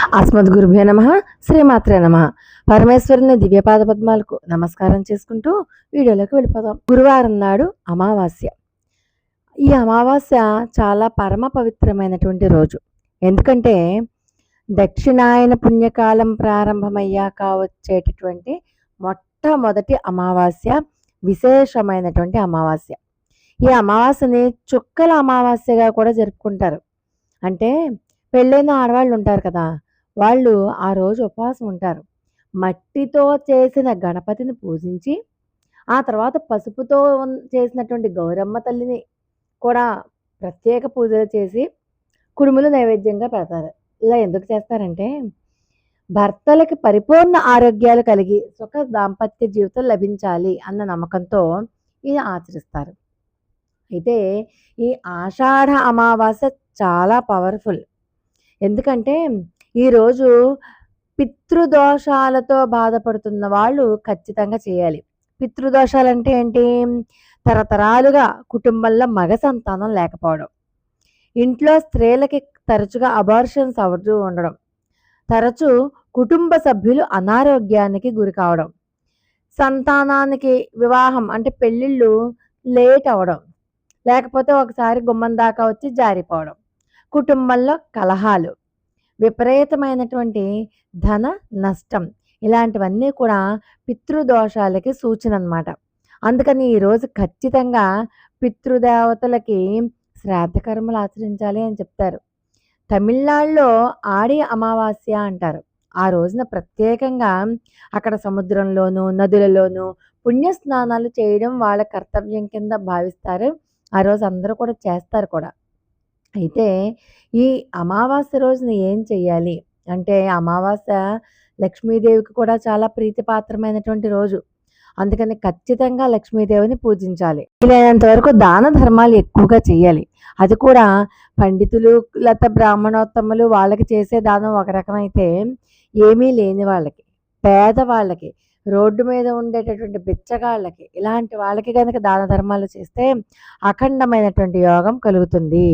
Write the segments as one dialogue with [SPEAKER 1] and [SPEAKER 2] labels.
[SPEAKER 1] అస్మద్ గురుభ్యో నమ శ్రీమాత్రే నమ. పరమేశ్వరుని దివ్యపాద పద్మాలకు నమస్కారం చేసుకుంటూ వీడియోలోకి వెళ్ళిపోదాం. గురువారం నాడు అమావాస్య. ఈ అమావాస్య చాలా పరమ పవిత్రమైనటువంటి రోజు. ఎందుకంటే దక్షిణాయన పుణ్యకాలం ప్రారంభమయ్యాక వచ్చేటటువంటి మొట్టమొదటి అమావాస్య విశేషమైనటువంటి అమావాస్య. ఈ అమావాస్యని చుక్కల అమావాస్యగా కూడా జరుపుకుంటారు. అంటే పెళ్ళైన ఆడవాళ్ళు ఉంటారు కదా వాళ్ళు ఆ రోజు ఉపవాసం ఉంటారు. మట్టితో చేసిన గణపతిని పూజించి ఆ తర్వాత పసుపుతో చేసినటువంటి గౌరమ్మ తల్లిని కూడా ప్రత్యేక పూజలు చేసి కుడుములు నైవేద్యంగా పెడతారు. ఇలా ఎందుకు చేస్తారంటే భర్తలకి పరిపూర్ణ ఆరోగ్యాలు కలిగి సుఖ దాంపత్య జీవితం లభించాలి అన్న నమ్మకంతో ఇది ఆచరిస్తారు. అయితే ఈ ఆషాఢ అమావాస్య చాలా పవర్ఫుల్ ఎందుకంటే ఈరోజు పితృదోషాలతో బాధపడుతున్న వాళ్ళు ఖచ్చితంగా చేయాలి. పితృదోషాలు అంటే ఏంటి? తరతరాలుగా కుటుంబంలో మగ సంతానం లేకపోవడం. ఇంట్లో స్త్రీలకి తరచుగా అబార్షన్స్ అవుతూ ఉండడం. తరచూ కుటుంబ సభ్యులు అనారోగ్యానికి గురి కావడం. సంతానానికి వివాహం అంటే పెళ్ళిళ్ళు లేట్ అవడం లేకపోతే ఒకసారి గుమ్మం దాకా వచ్చి జారిపోవడం. కుటుంబంలో కలహాలు. విపరీతమైనటువంటి ధన నష్టం. ఇలాంటివన్నీ కూడా పితృదోషాలకి సూచన అన్నమాట అందుకని ఈరోజు ఖచ్చితంగా పితృదేవతలకి శ్రాద్ధకర్మలు ఆచరించాలి అని చెప్తారు. తమిళనాడులో ఆడి అమావాస్య అంటారు. ఆ రోజున ప్రత్యేకంగా అక్కడ సముద్రంలోనూ నదులలోనూ పుణ్య స్నానాలు చేయడం వాళ్ళ కర్తవ్యం కింద భావిస్తారు. ఆ రోజు అందరూ కూడా చేస్తారు కూడా. అయితే ఈ అమావాస్య రోజున ఏం చెయ్యాలి? అంటే అమావాస్య లక్ష్మీదేవికి కూడా చాలా ప్రీతిపాత్రమైనటువంటి రోజు. అందుకని ఖచ్చితంగా లక్ష్మీదేవిని పూజించాలి. వీలైనంత వరకు దాన ధర్మాలు ఎక్కువగా చేయాలి అది కూడా పండితులు లేకపోతే బ్రాహ్మణోత్తములు వాళ్ళకి చేసే దానం ఒక రకమైతే ఏమీ లేని వాళ్ళకి పేదవాళ్ళకి రోడ్డు మీద ఉండేటటువంటి బిచ్చగాళ్ళకి ఇలాంటి వాళ్ళకి కనుక దాన ధర్మాలు చేస్తే అఖండమైనటువంటి యోగం కలుగుతుంది.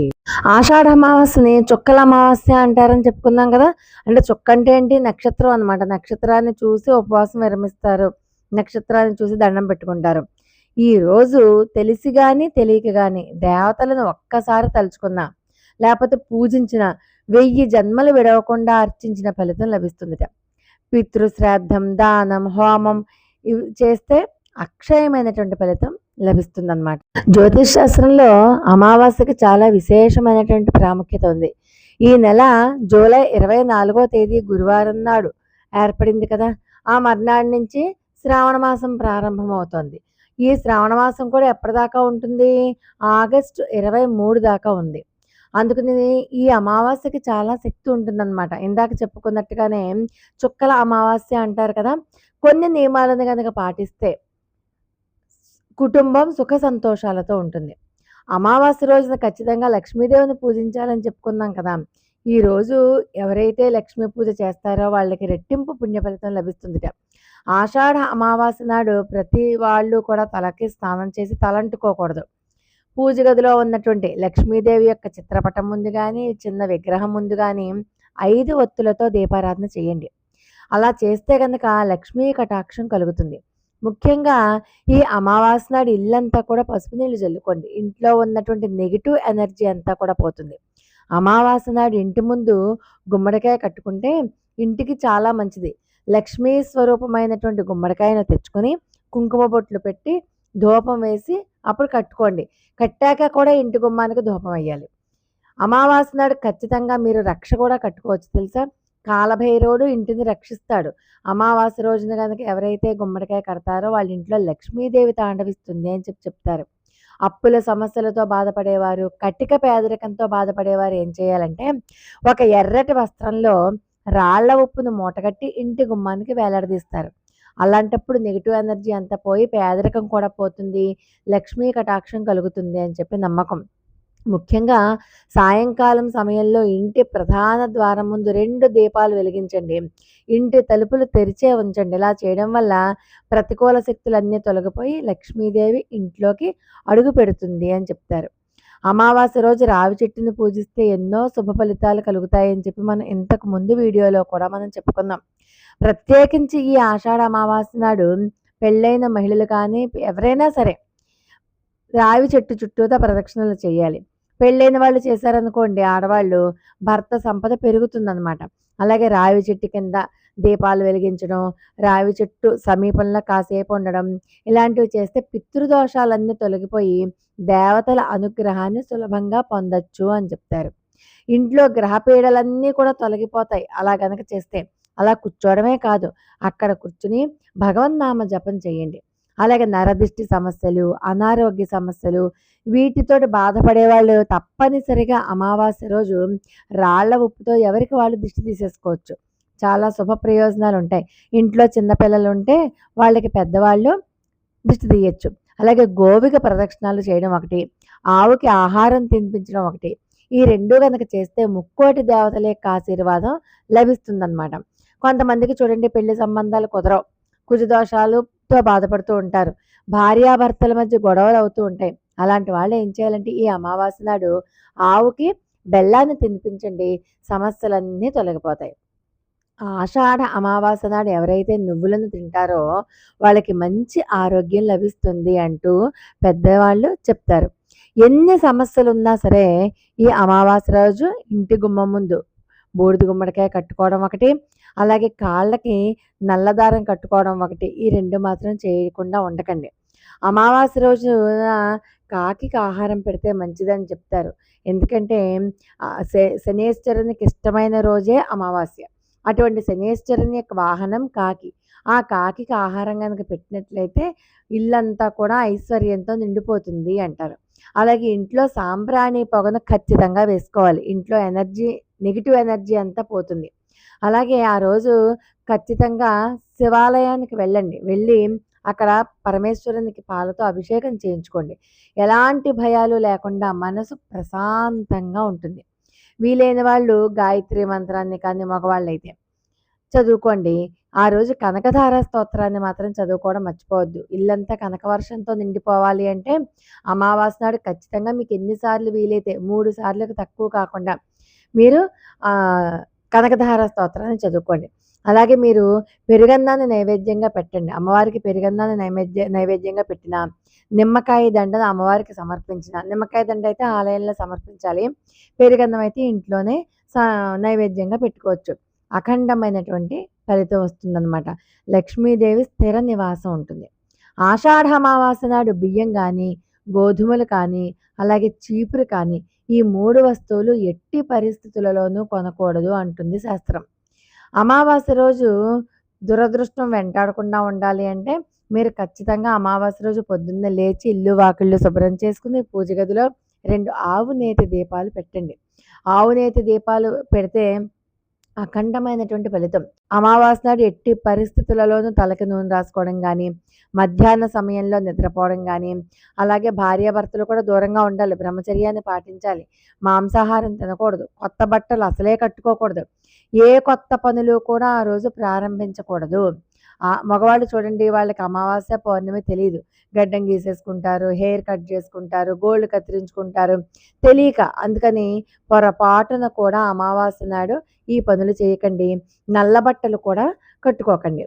[SPEAKER 1] ఆషాఢ అమావాస్యని చుక్కల అమావాస్య అంటారని చెప్పుకున్నాం కదా అంటే చుక్క అంటే ఏంటి? నక్షత్రం అన్నమాట. నక్షత్రాన్ని చూసి ఉపవాసం విరమిస్తారు. నక్షత్రాన్ని చూసి దండం పెట్టుకుంటారు. ఈ రోజు తెలిసి కానీ తెలియక గాని దేవతలను ఒక్కసారి తలుచుకున్నా లేకపోతే పూజించిన వెయ్యి జన్మలు విడవకుండా అర్చించిన ఫలితం లభిస్తుందిట. పితృశ్రాద్ధం దానం హోమం ఇవి చేస్తే అక్షయమైనటువంటి ఫలితం లభిస్తుందన్నమాట. జ్యోతిష్ శాస్త్రంలో అమావాస్యకి చాలా విశేషమైనటువంటి ప్రాముఖ్యత ఉంది. ఈ నెల జూలై ఇరవై నాలుగో తేదీ గురువారం నాడు ఏర్పడింది కదా ఆ మర్నాడు నుంచి శ్రావణ మాసం ప్రారంభమవుతోంది. ఈ శ్రావణ మాసం కూడా ఎప్పటిదాకా ఉంటుంది? ఆగస్టు ఇరవై మూడు దాకా ఉంది. అందుకని ఈ అమావాస్యకి చాలా శక్తి ఉంటుందన్నమాట. ఇందాక చెప్పుకున్నట్టుగానే చుక్కల అమావాస్య అంటారు కదా కొన్ని నియమాలను కనుక పాటిస్తే కుటుంబం సుఖ సంతోషాలతో ఉంటుంది. అమావాస్య రోజున ఖచ్చితంగా లక్ష్మీదేవిని పూజించాలని చెప్పుకున్నాం కదా ఈ రోజు ఎవరైతే లక్ష్మీ పూజ చేస్తారో వాళ్ళకి రెట్టింపు పుణ్య ఫలితం లభిస్తుందిట. ఆషాఢ అమావాస్య నాడు ప్రతి వాళ్ళు కూడా తలకి స్నానం చేసి తలంటుకోకూడదు. పూజ గదిలో ఉన్నటువంటి లక్ష్మీదేవి యొక్క చిత్రపటం ముందు కానీ చిన్న విగ్రహం ముందు కానీ ఐదు ఒత్తులతో దీపారాధన చేయండి. అలా చేస్తే కనుక లక్ష్మీ కటాక్షం కలుగుతుంది. ముఖ్యంగా ఈ అమావాస్య నాడు ఇల్లంతా కూడా పసుపు నీళ్ళు చల్లుకోండి. ఇంట్లో ఉన్నటువంటి నెగిటివ్ ఎనర్జీ అంతా కూడా పోతుంది. అమావాస్య నాడు ఇంటి ముందు గుమ్మడికాయ కట్టుకుంటే ఇంటికి చాలా మంచిది. లక్ష్మీ స్వరూపమైనటువంటి గుమ్మడికాయను తెచ్చుకొని కుంకుమ బొట్లు పెట్టి ధూపం వేసి అప్పుడు కట్టుకోండి. కట్టాక కూడా ఇంటి గుమ్మానికి ధూపం వేయాలి అమావాస్య నాడు ఖచ్చితంగా మీరు రక్ష కూడా కట్టుకోవచ్చు తెలుసా? కాలభైరవుడు ఇంటిని రక్షిస్తాడు. అమావాస్య రోజున కనుక ఎవరైతే గుమ్మడికాయ కడతారో వాళ్ళ ఇంట్లో లక్ష్మీదేవి తాండవిస్తుంది అని చెప్పి చెప్తారు. అప్పుల సమస్యలతో బాధపడేవారు కటిక పేదరికంతో బాధపడేవారు ఏం చేయాలంటే ఒక ఎర్రటి వస్త్రంలో రాళ్ళ ఉప్పును మూటగట్టి ఇంటి గుమ్మానికి వేలాడదీస్తారు. అలాంటప్పుడు నెగిటివ్ ఎనర్జీ అంతా పోయి పేదరికం కూడా పోతుంది లక్ష్మీ కటాక్షం కలుగుతుంది అని చెప్పి నమ్మకం. ముఖ్యంగా సాయంకాలం సమయంలో ఇంటి ప్రధాన ద్వారం ముందు రెండు దీపాలు వెలిగించండి. ఇంటి తలుపులు తెరిచే ఉంచండి. ఇలా చేయడం వల్ల ప్రతికూల శక్తులన్నీ తొలగిపోయి లక్ష్మీదేవి ఇంట్లోకి అడుగు పెడుతుంది అని చెప్తారు. అమావాస్య రోజు రావి చెట్టుని పూజిస్తే ఎన్నో శుభ ఫలితాలు కలుగుతాయని చెప్పి మనం ఇంతకు ముందు వీడియోలో కూడా మనం చెప్పుకున్నాం. ప్రత్యేకించి ఈ ఆషాఢ అమావాస్య నాడు పెళ్ళైన మహిళలు కానీ ఎవరైనా సరే రావి చెట్టు చుట్టూతా ప్రదక్షిణలు చేయాలి. పెళ్ళైన వాళ్ళు చేశారనుకోండి ఆడవాళ్ళు భర్త సంపద పెరుగుతుందన్నమాట. అలాగే రావి చెట్టు కింద దీపాలు వెలిగించడం రావి చెట్టు సమీపంలో కాసేపు ఉండడం ఇలాంటివి చేస్తే పితృదోషాలన్నీ తొలగిపోయి దేవతల అనుగ్రహాన్ని సులభంగా పొందొచ్చు అని చెప్తారు. ఇంట్లో గ్రహపీడలన్నీ కూడా తొలగిపోతాయి. అలా గనక చేస్తే అలా కూర్చోవడమే కాదు అక్కడ కూర్చుని భగవన్నామ జపం చేయండి. అలాగే నరదిష్టి సమస్యలు అనారోగ్య సమస్యలు వీటితోటి బాధపడే వాళ్ళు తప్పనిసరిగా అమావాస్య రోజు రాళ్ళ ఉప్పుతో ఎవరికి వాళ్ళు దిష్టి తీసేసుకోవచ్చు. చాలా శుభ ప్రయోజనాలు ఉంటాయి. ఇంట్లో చిన్నపిల్లలు ఉంటే వాళ్ళకి పెద్దవాళ్ళు దిష్టి తీయచ్చు. అలాగే గోవిక ప్రదక్షిణాలు చేయడం ఒకటి ఆవుకి ఆహారం తినిపించడం ఒకటి. ఈ రెండు కనుక చేస్తే ముక్కోటి దేవతల యొక్క ఆశీర్వాదం లభిస్తుందన్నమాట. కొంతమందికి చూడండి పెళ్ళి సంబంధాలు కుదరవు. ఎంతో బాధపడుతూ ఉంటారు. భార్యాభర్తల మధ్య గొడవలు అవుతూ ఉంటాయి. అలాంటి వాళ్ళు ఏం చేయాలంటే ఈ అమావాస్య నాడు ఆవుకి బెల్లాన్ని తినిపించండి సమస్యలన్నీ తొలగిపోతాయి. ఆషాఢ అమావాస్య నాడు ఎవరైతే నువ్వులను తింటారో వాళ్ళకి మంచి ఆరోగ్యం లభిస్తుంది అంటూ పెద్దవాళ్ళు చెప్తారు. ఎన్ని సమస్యలు ఉన్నా సరే ఈ అమావాస్య రోజు ఇంటి గుమ్మం ముందు బూడిద గుమ్మడికాయ కట్టుకోవడం ఒకటి అలాగే కాళ్ళకి నల్లదారం కట్టుకోవడం ఒకటి ఈ రెండు మాత్రం చేయకుండా ఉండకండి. అమావాస్య రోజు కాకి ఆహారం పెడితే మంచిదని చెప్తారు. ఎందుకంటే శనేశ్వరునికి ఇష్టమైన రోజే అమావాస్య. అటువంటి శనేశ్వరుని యొక్క వాహనం కాకి. ఆ కాకి ఆహారం కనుక పెట్టినట్లయితే ఇల్లంతా కూడా ఐశ్వర్యంతో నిండిపోతుంది అంటారు. అలాగే ఇంట్లో సాంబ్రాణి పొగను ఖచ్చితంగా వేసుకోవాలి. ఇంట్లో ఎనర్జీ నెగిటివ్ ఎనర్జీ అంతా పోతుంది. అలాగే ఆ రోజు ఖచ్చితంగా శివాలయానికి వెళ్ళండి. వెళ్ళి అక్కడ పరమేశ్వరునికి పాలతో అభిషేకం చేయించుకోండి. ఎలాంటి భయాలు లేకుండా మనసు ప్రశాంతంగా ఉంటుంది. వీలైన వాళ్ళు గాయత్రి మంత్రాన్ని కానీ మగవాళ్ళు అయితే చదువుకోండి. ఆ రోజు కనకధార స్తోత్రాన్ని మాత్రం చదువుకోవడం మర్చిపోవద్దు. ఇల్లంతా కనకవర్షంతో నిండిపోవాలి అంటే అమావాస్య నాడు ఖచ్చితంగా మీకు ఎన్నిసార్లు వీలైతే మూడు సార్లకు తక్కువ కాకుండా మీరు కనకధార స్తోత్రాన్ని చదువుకోండి. అలాగే మీరు పెరుగన్నాన్ని నైవేద్యంగా పెట్టండి. అమ్మవారికి పెరుగన్నాన్ని నైవేద్య నైవేద్యంగా పెట్టిన నిమ్మకాయ దండను అమ్మవారికి సమర్పించిన నిమ్మకాయ దండ అయితే ఆలయంలో సమర్పించాలి. పెరుగన్నం అయితే ఇంట్లోనే నైవేద్యంగా పెట్టుకోవచ్చు. అఖండమైనటువంటి ఫలితం వస్తుందన్నమాట. లక్ష్మీదేవి స్థిర నివాసం ఉంటుంది. ఆషాఢ అమావాస నాడు బియ్యం కానీ గోధుమలు కానీ అలాగే చీపురు కానీ ఈ మూడు వస్తువులు ఎట్టి పరిస్థితులలోనూ కొనకూడదు అంటుంది శాస్త్రం. అమావాస్య రోజు దురదృష్టం వెంటాడకుండా ఉండాలి అంటే మీరు ఖచ్చితంగా అమావాస్య రోజు పొద్దున్నే లేచి ఇల్లు వాకిళ్ళు శుభ్రం చేసుకుని పూజ గదిలో రెండు ఆవు నేతి దీపాలు పెట్టండి. ఆవు నేతి దీపాలు పెడితే అఖండమైనటువంటి ఫలితం. అమావాస్య నాడు ఎట్టి పరిస్థితులలోనూ తలకి నూనె రాసుకోవడం కానీ మధ్యాహ్న సమయంలో నిద్రపోవడం కానీ అలాగే భార్యాభర్తలు కూడా దూరంగా ఉండాలి బ్రహ్మచర్యాన్ని పాటించాలి. మాంసాహారం తినకూడదు. కొత్త బట్టలు అసలే కట్టుకోకూడదు. ఏ కొత్త పనులు కూడా ఆ రోజు ప్రారంభించకూడదు. మగవాళ్ళు చూడండి వాళ్ళకి అమావాస్య పౌర్ణమి తెలియదు గడ్డం గీసేసుకుంటారు హెయిర్ కట్ చేసుకుంటారు గోల్డ్ కత్తిరించుకుంటారు. తెలియక అందుకని పొరపాటున కూడా అమావాస్య నాడు ఈ పనులు చేయకండి. నల్ల బట్టలు కూడా కట్టుకోకండి.